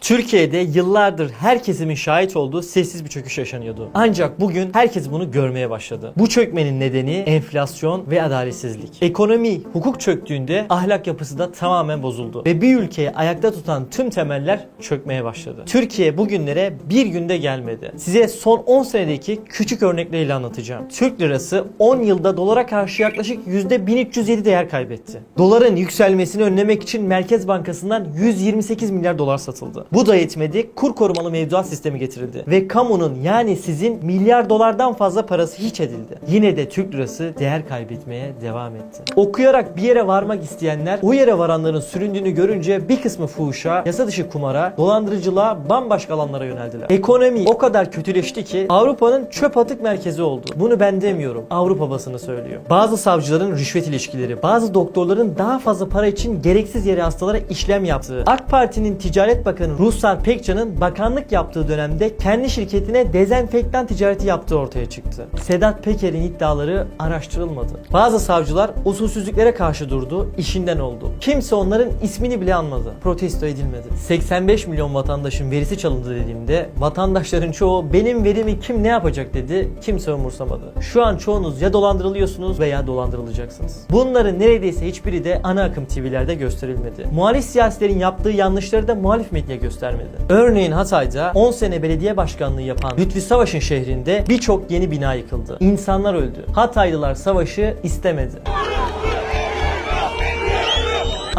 Türkiye'de yıllardır herkesimin şahit olduğu sessiz bir çöküş yaşanıyordu. Ancak bugün herkes bunu görmeye başladı. Bu çökmenin nedeni enflasyon ve adaletsizlik. Ekonomi, hukuk çöktüğünde ahlak yapısı da tamamen bozuldu. Ve bir ülkeyi ayakta tutan tüm temeller çökmeye başladı. Türkiye bugünlere bir günde gelmedi. Size son 10 senedeki küçük örnekleriyle anlatacağım. Türk lirası 10 yılda dolara karşı yaklaşık %1307 değer kaybetti. Doların yükselmesini önlemek için Merkez Bankası'ndan 128 milyar dolar satıldı. Bu da yetmedi. Kur korumalı mevduat sistemi getirildi. Ve kamunun yani sizin milyar dolardan fazla parası hiç edildi. Yine de Türk lirası değer kaybetmeye devam etti. Okuyarak bir yere varmak isteyenler o yere varanların süründüğünü görünce bir kısmı fuhuşa, yasa dışı kumara, dolandırıcılığa, bambaşka alanlara yöneldiler. Ekonomi o kadar kötüleşti ki Avrupa'nın çöp atık merkezi oldu. Bunu ben demiyorum. Avrupa basını söylüyor. Bazı savcıların rüşvet ilişkileri, bazı doktorların daha fazla para için gereksiz yere hastalara işlem yaptığı, AK Parti'nin Ticaret Bakanı Ruhsar Pekcan'ın bakanlık yaptığı dönemde kendi şirketine dezenfektan ticareti yaptığı ortaya çıktı. Sedat Peker'in iddiaları araştırılmadı. Bazı savcılar usulsüzlüklere karşı durdu, işinden oldu. Kimse onların ismini bile anmadı. Protesto edilmedi. 85 milyon vatandaşın verisi çalındı dediğimde vatandaşların çoğu benim verimi kim ne yapacak dedi. Kimse umursamadı. Şu an çoğunuz ya dolandırılıyorsunuz veya dolandırılacaksınız. Bunların neredeyse hiçbiri de ana akım TV'lerde gösterilmedi. Muhalif siyasilerin yaptığı yanlışları da muhalif medya göstermedi. Örneğin Hatay'da 10 sene belediye başkanlığı yapan Lütfi Savaş'ın şehrinde birçok yeni bina yıkıldı. İnsanlar öldü. Hataylılar savaşı istemedi.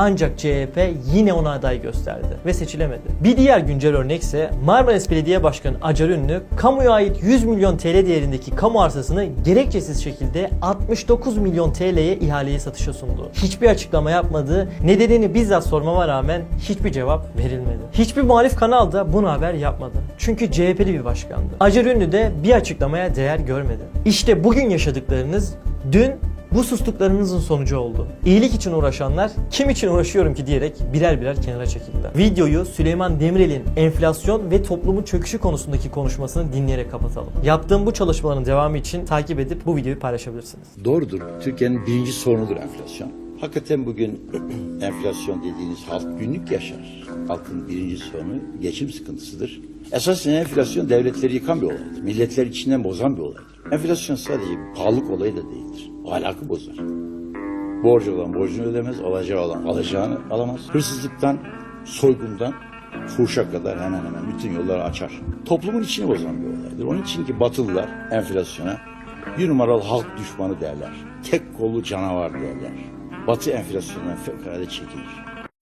Ancak CHP yine ona aday gösterdi ve seçilemedi. Bir diğer güncel örnekse Marmaris Belediye Başkanı Acar Ünlü, kamuya ait 100 milyon TL değerindeki kamu arsasını gerekçesiz şekilde 69 milyon TL'ye ihaleye satışa sundu. Hiçbir açıklama yapmadı, nedenini bizzat sormama rağmen hiçbir cevap verilmedi. Hiçbir muhalif kanal da bunu haber yapmadı. Çünkü CHP'li bir başkandı. Acar Ünlü de bir açıklamaya değer görmedi. İşte bugün yaşadıklarınız dün bu sustuklarınızın sonucu oldu. İyilik için uğraşanlar kim için uğraşıyorum ki diyerek birer birer kenara çekildiler. Videoyu Süleyman Demirel'in enflasyon ve toplumun çöküşü konusundaki konuşmasını dinleyerek kapatalım. Yaptığım bu çalışmaların devamı için takip edip bu videoyu paylaşabilirsiniz. Doğrudur. Türkiye'nin birinci sorunudur enflasyon. Hakikaten bugün enflasyon dediğiniz halk günlük yaşar. Halkın birinci sorunu geçim sıkıntısıdır. Esasen enflasyon devletleri yıkan bir olaydır. Milletler içinden bozan bir olaydır. Enflasyon sadece bir pahalılık olayı da değildir. Ahlakı bozar. Borcu olan borcunu ödemez, alacağı olan alacağını alamaz. Hırsızlıktan, soygundan, fuhuşa kadar hemen hemen bütün yolları açar. Toplumun içini bozan bir olaydır. Onun için ki Batılılar enflasyona bir numaralı halk düşmanı derler. Tek kollu canavar derler. Batı enflasyondan fevkalade çekilir.